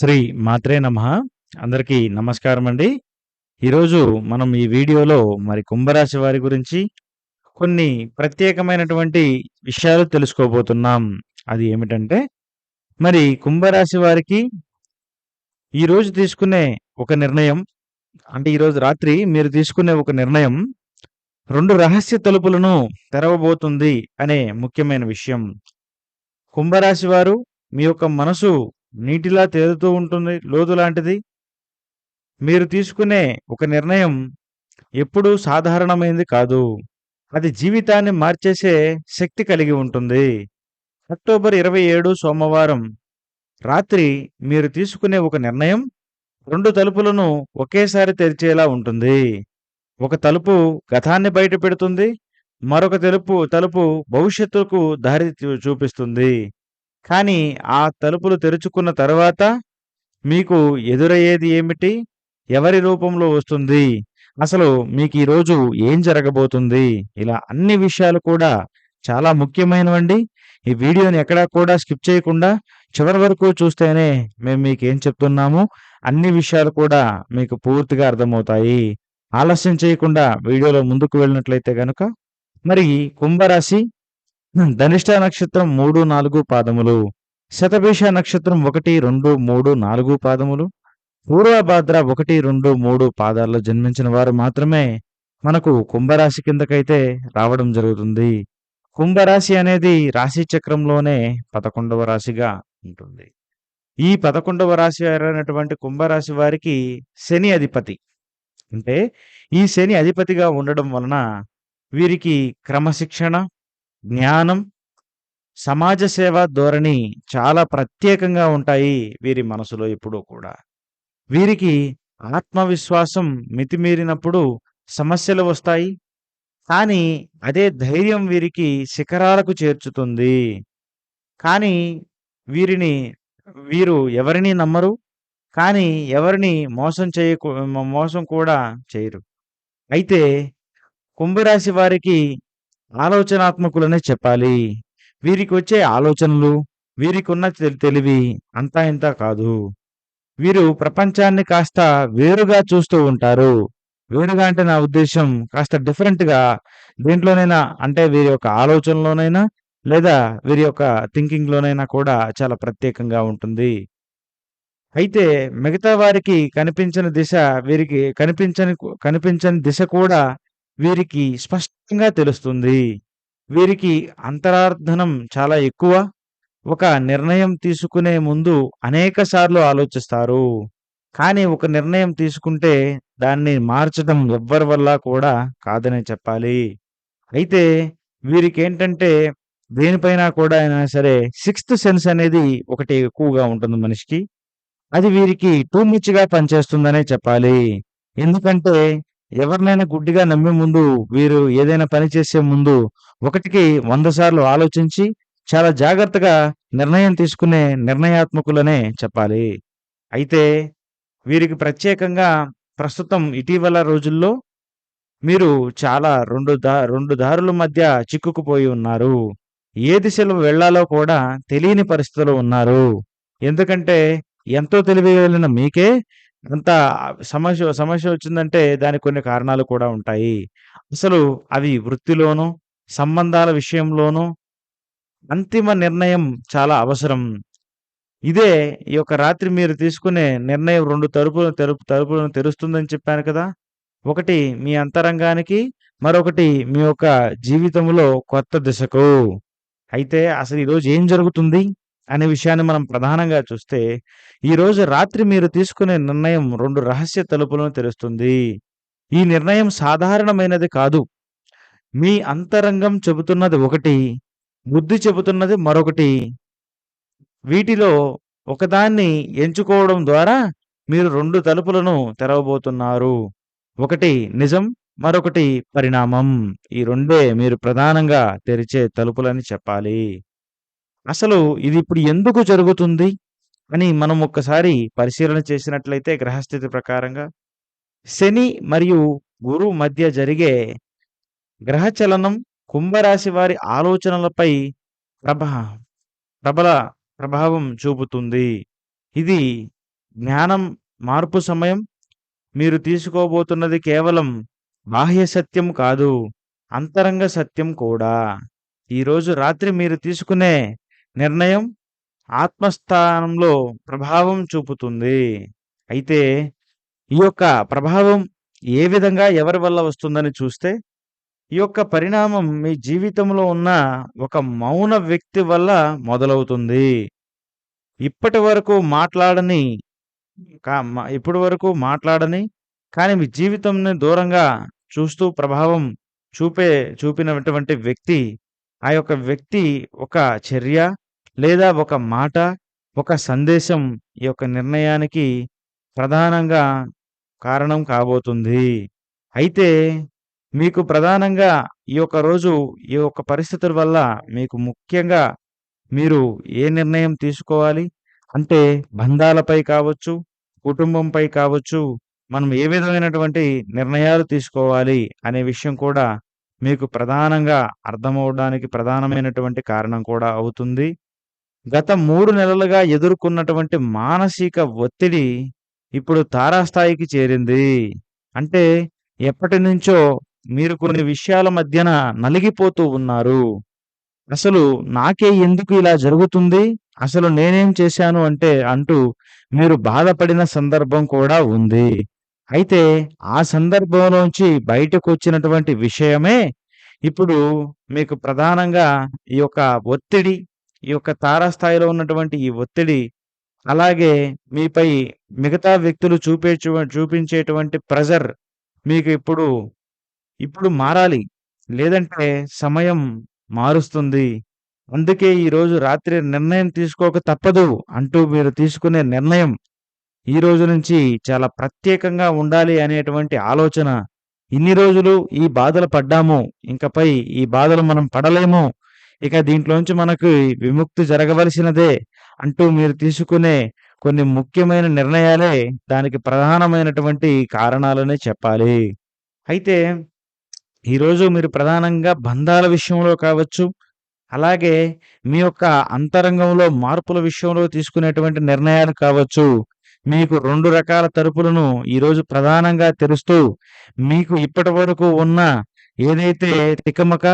శ్రీ మాత్రే నమ. అందరికీ నమస్కారం అండి ఈరోజు మనం ఈ వీడియోలో మరి కుంభరాశి వారి గురించి కొన్ని ప్రత్యేకమైనటువంటి విషయాలు తెలుసుకోబోతున్నాం. అది ఏమిటంటే మరి కుంభరాశి వారికి ఈరోజు తీసుకునే ఒక నిర్ణయం అంటే ఈరోజు రాత్రి మీరు తీసుకునే ఒక నిర్ణయం రెండు రహస్య తలుపులను తెరవబోతుంది అనే ముఖ్యమైన విషయం. కుంభరాశి వారు మీ యొక్క మనసు నీటిలా తేలుతూ ఉంటుంది లోతు లాంటిది. మీరు తీసుకునే ఒక నిర్ణయం ఎప్పుడూ సాధారణమైంది కాదు. అది జీవితాన్ని మార్చేసే శక్తి కలిగి ఉంటుంది. అక్టోబర్ ఇరవై ఏడు సోమవారం రాత్రి మీరు తీసుకునే ఒక నిర్ణయం రెండు తలుపులను ఒకేసారి తెరిచేలా ఉంటుంది. ఒక తలుపు గతాన్ని బయట పెడుతుంది. మరొక తెలుపు తలుపు భవిష్యత్తుకు దారి చూ- చూపిస్తుంది. కానీ ఆ తలుపులు తెరుచుకున్న తర్వాత మీకు ఎదురయ్యేది ఏమిటి? ఎవరి రూపంలో వస్తుంది? అసలు మీకు ఈరోజు ఏం జరగబోతుంది? ఇలా అన్ని విషయాలు కూడా చాలా ముఖ్యమైనవండి. ఈ వీడియోని ఎక్కడా కూడా స్కిప్ చేయకుండా చివరి వరకు చూస్తేనే మేము మీకు ఏం చెప్తున్నాము అన్ని విషయాలు కూడా మీకు పూర్తిగా అర్థమవుతాయి. ఆలస్యం చేయకుండా వీడియోలో ముందుకు వెళ్ళినట్లయితే గనుక మరి కుంభరాశి ధనిష్ట నక్షత్రం మూడు నాలుగు పాదములు శతభేష నక్షత్రం ఒకటి రెండు మూడు నాలుగు పాదములు పూర్వభాద్ర ఒకటి రెండు మూడు పాదాల్లో జన్మించిన వారు మాత్రమే మనకు కుంభరాశి కిందకైతే రావడం జరుగుతుంది. కుంభరాశి అనేది రాశి చక్రంలోనే పదకొండవ రాశిగా ఉంటుంది. ఈ పదకొండవ రాశి అయినటువంటి కుంభరాశి వారికి శని అధిపతి. అంటే ఈ శని అధిపతిగా ఉండడం వలన వీరికి క్రమశిక్షణ జ్ఞానం సమాజ సేవ ధోరణి చాలా ప్రత్యేకంగా ఉంటాయి వీరి మనసులో ఎప్పుడూ కూడా. వీరికి ఆత్మవిశ్వాసం మితిమీరినప్పుడు సమస్యలు వస్తాయి. కానీ అదే ధైర్యం వీరికి శిఖరాలకు చేర్చుతుంది. కానీ వీరిని వీరు ఎవరిని నమ్మరు. కానీ ఎవరిని మోసం చేయ మోసం కూడా చేయరు. అయితే కుంభరాశి వారికి ఆలోచనాత్మకులనే చెప్పాలి. వీరికి వచ్చే ఆలోచనలు వీరికున్న తెలివి అంతా ఇంత కాదు. వీరు ప్రపంచాన్ని కాస్త వేరుగా చూస్తూ ఉంటారు. వేరుగా అంటే నా ఉద్దేశం కాస్త డిఫరెంట్గా దేంట్లోనైనా అంటే వీరి యొక్క ఆలోచనలోనైనా లేదా వీరి యొక్క థింకింగ్లోనైనా కూడా చాలా ప్రత్యేకంగా ఉంటుంది. అయితే మిగతా వారికి కనిపించిన దిశ వీరికి కనిపించని కనిపించని దిశ కూడా వీరికి స్పష్టంగా తెలుస్తుంది. వీరికి అంతరార్థనం చాలా ఎక్కువ. ఒక నిర్ణయం తీసుకునే ముందు అనేక సార్లు ఆలోచిస్తారు. కానీ ఒక నిర్ణయం తీసుకుంటే దాన్ని మార్చడం ఎవ్వరి వల్ల కూడా కాదనే చెప్పాలి. అయితే వీరికి ఏంటంటే దేనిపైన కూడా అయినా సరే సిక్స్త్ సెన్స్ అనేది ఒకటి ఎక్కువగా ఉంటుంది మనిషికి. అది వీరికి టూ మచ్గా పనిచేస్తుందనే చెప్పాలి. ఎందుకంటే ఎవరినైనా గుడ్డిగా నమ్మే ముందు వీరు ఏదైనా పని చేసే ముందు ఒకటికి వంద సార్లు ఆలోచించి చాలా జాగ్రత్తగా నిర్ణయం తీసుకునే నిర్ణయాత్మకులనే చెప్పాలి. అయితే వీరికి ప్రత్యేకంగా ప్రస్తుతం ఇటీవల రోజుల్లో మీరు చాలా రెండు దా రెండు దారుల మధ్య చిక్కుకుపోయి ఉన్నారు. ఏ దిశలో వెళ్ళాలో కూడా తెలియని పరిస్థితిలో ఉన్నారు. ఎందుకంటే ఎంతో తెలివి వెళ్ళిన మీకే అంత సమస్య సమస్య వచ్చిందంటే దానికి కొన్ని కారణాలు కూడా ఉంటాయి. అసలు అవి వృత్తిలోనూ సంబంధాల విషయంలోనూ అంతిమ నిర్ణయం చాలా అవసరం. ఇదే ఈ యొక్క రాత్రి మీరు తీసుకునే నిర్ణయం రెండు తలుపులు తెరుపు తలుపులను తెరుస్తుందని చెప్పాను కదా! ఒకటి మీ అంతరంగానికి మరొకటి మీ యొక్క జీవితంలో కొత్త దిశకు. అయితే అసలు ఈరోజు ఏం జరుగుతుంది? అనే విషయాన్ని మనం ప్రధానంగా చూస్తే ఈరోజు రాత్రి మీరు తీసుకునే నిర్ణయం రెండు రహస్య తలుపులను తెరుస్తుంది. ఈ నిర్ణయం సాధారణమైనది కాదు. మీ అంతరంగం చెబుతున్నది ఒకటి బుద్ధి చెబుతున్నది మరొకటి. వీటిలో ఒకదాన్ని ఎంచుకోవడం ద్వారా మీరు రెండు తలుపులను తెరవబోతున్నారు. ఒకటి నిజం మరొకటి పరిణామం. ఈ రెండే మీరు ప్రధానంగా తెరిచే తలుపులని చెప్పాలి. అసలు ఇది ఇప్పుడు ఎందుకు జరుగుతుంది? అని మనం ఒక్కసారి పరిశీలన చేసినట్లయితే గ్రహస్థితి ప్రకారంగా శని మరియు గురు మధ్య జరిగే గ్రహచలనం కుంభరాశి వారి ఆలోచనలపై ప్రభా ప్రబల ప్రభావం చూపుతుంది. ఇది జ్ఞానం మార్పు సమయం. మీరు తీసుకోబోతున్నది కేవలం బాహ్య సత్యం కాదు అంతరంగ సత్యం కూడా. ఈరోజు రాత్రి మీరు తీసుకునే నిర్ణయం ఆత్మస్థానంలో ప్రభావం చూపుతుంది. అయితే ఈ యొక్క ప్రభావం ఏ విధంగా ఎవరి వల్ల వస్తుందని చూస్తే ఈ యొక్క పరిణామం మీ జీవితంలో ఉన్న ఒక మౌన వ్యక్తి వల్ల మొదలవుతుంది. ఇప్పటి వరకు మాట్లాడని ఇప్పటి వరకు మాట్లాడని కానీ మీ జీవితంని దూరంగా చూస్తూ ప్రభావం చూపే చూపినటువంటి వ్యక్తి ఆ యొక్క వ్యక్తి ఒక చర్య లేదా ఒక మాట ఒక సందేశం ఈ యొక్క నిర్ణయానికి ప్రధానంగా కారణం కాబోతుంది. అయితే మీకు ప్రధానంగా ఈ యొక్క రోజు ఈ యొక్క పరిస్థితుల వల్ల మీకు ముఖ్యంగా మీరు ఏ నిర్ణయం తీసుకోవాలి? అంటే బంధాలపై కావచ్చు కుటుంబంపై కావచ్చు మనం ఏ విధమైనటువంటి నిర్ణయాలు తీసుకోవాలి అనే విషయం కూడా మీకు ప్రధానంగా అర్థమవడానికి ప్రధానమైనటువంటి కారణం కూడా అవుతుంది. గత మూడు నెలలుగా ఎదుర్కొన్నటువంటి మానసిక ఒత్తిడి ఇప్పుడు తారాస్థాయికి చేరింది. అంటే ఎప్పటి నుంచో మీరు కొన్ని విషయాల మధ్యన నలిగిపోతూ ఉన్నారు. అసలు నాకే ఎందుకు ఇలా జరుగుతుంది? అసలు నేనేం చేశాను అంటే అంటూ మీరు బాధపడిన సందర్భం కూడా ఉంది. అయితే ఆ సందర్భంలోంచి బయటకు వచ్చినటువంటి విషయమే ఇప్పుడు మీకు ప్రధానంగా ఈ యొక్క ఒత్తిడి ఈ యొక్క తారాస్థాయిలో ఉన్నటువంటి ఈ ఒత్తిడి అలాగే మీపై మిగతా వ్యక్తులు చూపే చూపించేటువంటి ప్రెజర్ మీకు ఇప్పుడు ఇప్పుడు మారాలి. లేదంటే సమయం మారుస్తుంది. అందుకే ఈరోజు రాత్రి నిర్ణయం తీసుకోక తప్పదు అంటూ మీరు తీసుకునే నిర్ణయం ఈ రోజు నుంచి చాలా ప్రత్యేకంగా ఉండాలి అనేటువంటి ఆలోచన. ఇన్ని రోజులు ఈ బాధలు పడ్డాము ఇంకపై ఈ బాధలు మనం పడలేము ఇక దీంట్లోంచి మనకు విముక్తి జరగవలసినదే అంటూ మీరు తీసుకునే కొన్ని ముఖ్యమైన నిర్ణయాలే దానికి ప్రధానమైనటువంటి కారణాలనే చెప్పాలి. అయితే ఈరోజు మీరు ప్రధానంగా బంధాల విషయంలో కావచ్చు అలాగే మీ యొక్క అంతరంగంలో మార్పుల విషయంలో తీసుకునేటువంటి నిర్ణయాలు కావచ్చు. మీకు రెండు రకాల తలుపులను ఈరోజు ప్రధానంగా తెలుస్తూ మీకు ఇప్పటి వరకు ఉన్న ఏదైతే తికమక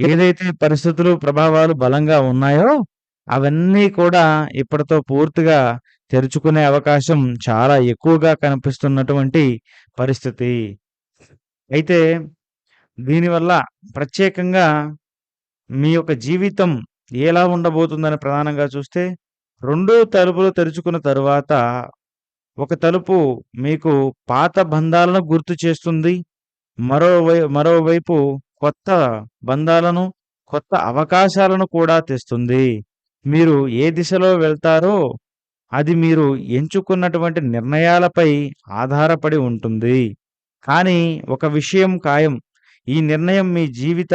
ఏదైతే పరిస్థితులు ప్రభావాలు బలంగా ఉన్నాయో అవన్నీ కూడా ఇప్పటితో పూర్తిగా తెరుచుకునే అవకాశం చాలా ఎక్కువగా కనిపిస్తున్నటువంటి పరిస్థితి. అయితే దీనివల్ల ప్రత్యేకంగా మీ యొక్క జీవితం ఎలా ఉండబోతుందని ప్రధానంగా చూస్తే రెండు తలుపులు తెరుచుకున్న తరువాత ఒక తలుపు మీకు పాత బంధాలను గుర్తు చేస్తుంది మరోవై మరోవైపు కొత్త బంధాలను కొత్త అవకాశాలను కూడా తెస్తుంది. మీరు ఏ దిశలో వెళ్తారో అది మీరు ఎంచుకున్నటువంటి నిర్ణయాలపై ఆధారపడి ఉంటుంది. కానీ ఒక విషయం ఖాయం. ఈ నిర్ణయం మీ జీవిత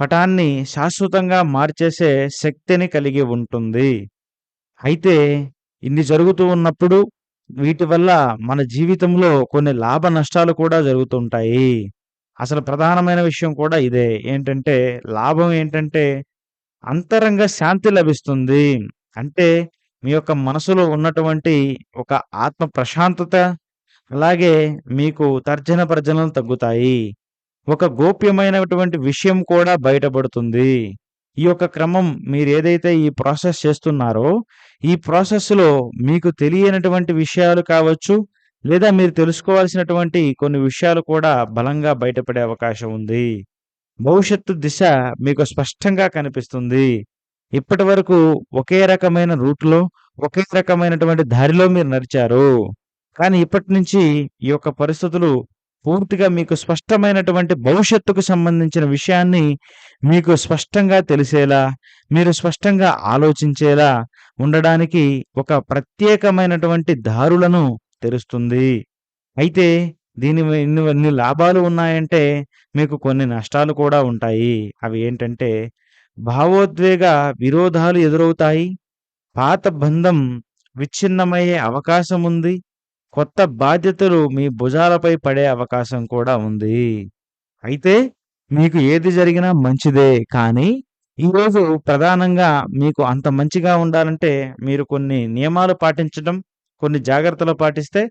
పటాన్ని శాశ్వతంగా మార్చేసే శక్తిని కలిగి ఉంటుంది. అయితే ఇన్ని జరుగుతూ ఉన్నప్పుడు వీటి వల్ల మన జీవితంలో కొన్ని లాభ నష్టాలు కూడా జరుగుతుంటాయి. అసలు ప్రధానమైన విషయం కూడా ఇదే. ఏంటంటే లాభం ఏంటంటే అంతరంగ శాంతి లభిస్తుంది. అంటే మీ యొక్క మనసులో ఉన్నటువంటి ఒక ఆత్మ ప్రశాంతత అలాగే మీకు తర్జన పర్జనలు తగ్గుతాయి. ఒక గోప్యమైనటువంటి విషయం కూడా బయటపడుతుంది. ఈ యొక్క క్రమం మీరు ఏదైతే ఈ ప్రాసెస్ చేస్తున్నారో ఈ ప్రాసెస్లో మీకు తెలియనటువంటి విషయాలు కావచ్చు లేదా మీరు తెలుసుకోవాల్సినటువంటి కొన్ని విషయాలు కూడా బలంగా బయటపడే అవకాశం ఉంది. భవిష్యత్తు దిశ మీకు స్పష్టంగా కనిపిస్తుంది. ఇప్పటి వరకు ఒకే రకమైన రూట్లో ఒకే రకమైనటువంటి దారిలో మీరు నడిచారు. కానీ ఇప్పటి నుంచి ఈ యొక్క పరిస్థితులు పూర్తిగా మీకు స్పష్టమైనటువంటి భవిష్యత్తుకు సంబంధించిన విషయాన్ని మీకు స్పష్టంగా తెలిసేలా మీరు స్పష్టంగా ఆలోచించేలా ఉండడానికి ఒక ప్రత్యేకమైనటువంటి దారులను తెరుస్తుంది. అయితే దీని ఇన్ని ఇన్ని లాభాలు ఉన్నాయంటే మీకు కొన్ని నష్టాలు కూడా ఉంటాయి. అవి ఏంటంటే భావోద్వేగ విరోధాలు ఎదురవుతాయి. పాత బంధం విచ్ఛిన్నమయ్యే అవకాశం ఉంది కొత్త బాధ్యతలు మీ భుజాలపై పడే అవకాశం కూడా ఉంది అయితే మీకు ఏది జరిగినా మంచిదే కానీ ఈరోజు ప్రధానంగా మీకు అంత మంచిగా ఉండాలంటే మీరు కొన్ని నియమాలు పాటించడం కొన్ని జాగ్రత్తలు పాటిస్తే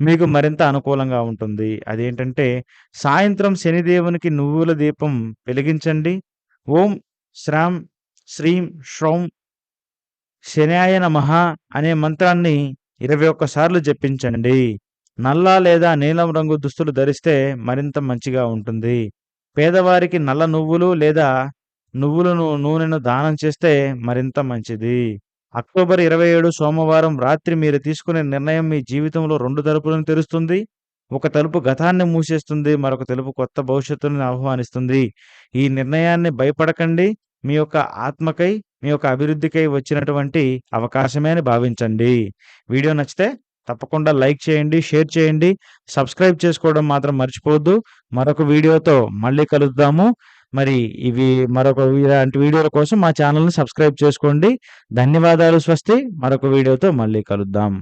మీకు మరింత అనుకూలంగా ఉంటుంది. అదేంటంటే సాయంత్రం శనిదేవునికి నువ్వుల దీపం వెలిగించండి. ఓం శ్రాం శ్రీం శ్రౌం శనాయ నమ అనే మంత్రాన్ని ఇరవై ఒక్కసార్లు జపించండి. నల్ల లేదా నీలం రంగు దుస్తులు ధరిస్తే మరింత మంచిగా ఉంటుంది. పేదవారికి నల్ల నువ్వులు లేదా నువ్వులను నూనెను దానం చేస్తే మరింత మంచిది. అక్టోబర్ 27 సోమవారం రాత్రి మీరు తీసుకునే నిర్ణయం మీ జీవితంలో రెండు తలుపులను తెరుస్తుంది. ఒక తలుపు గతాన్ని మూసేస్తుంది. మరొక తలుపు కొత్త భవిష్యత్తును ఆహ్వానిస్తుంది. ఈ నిర్ణయాన్ని భయపడకండి. మీ యొక్క ఆత్మకై, మీ యొక్క అభివృద్ధికై వచ్చినటువంటి అవకాశమే అని భావించండి. వీడియో నచ్చితే తప్పకుండా లైక్ చేయండి, షేర్ చేయండి. సబ్స్క్రైబ్ చేసుకోవడం మాత్రం మర్చిపోవద్దు. మరొక వీడియోతో మళ్ళీ కలుద్దాము. మరి ఇవి మరొక ఇలాంటి వీడియోల కోసం మా ఛానెల్‌ని సబ్స్క్రైబ్ చేసుకోండి. ధన్యవాదాలు. స్వస్తి. మరొక వీడియోతో మళ్ళీ కలుద్దాం.